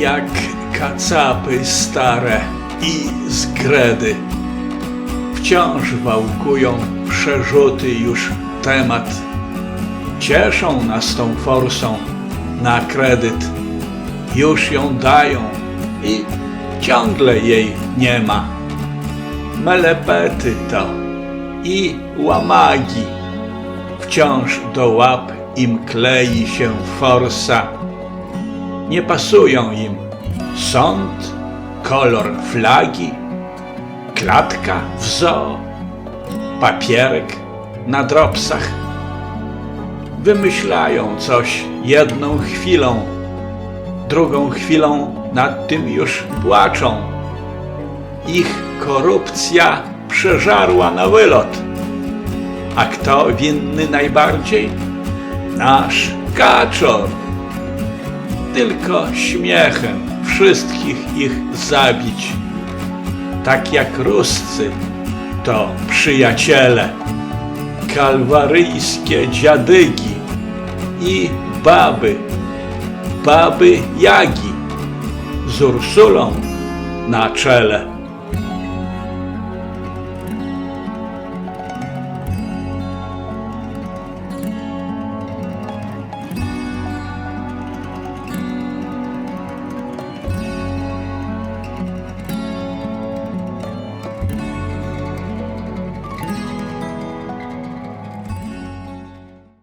jak kacapy stare i zgredy. Wciąż wałkują przerzuty już temat. Cieszą nas tą forsą na kredyt. Już ją dają i ciągle jej nie ma. Melepety to i łamagi. Wciąż do łap im klei się forsa. Nie pasują im sąd, kolor flagi, klatka w zoo, papierek na dropsach. Wymyślają coś jedną chwilą, drugą chwilą nad tym już płaczą. Ich korupcja przeżarła na wylot. A kto winny najbardziej? Nasz kaczor. Tylko śmiechem wszystkich ich zabić. Tak jak Ruscy to przyjaciele, kalwaryjskie dziadygi i baby, baby Jagi z Ursulą na czele.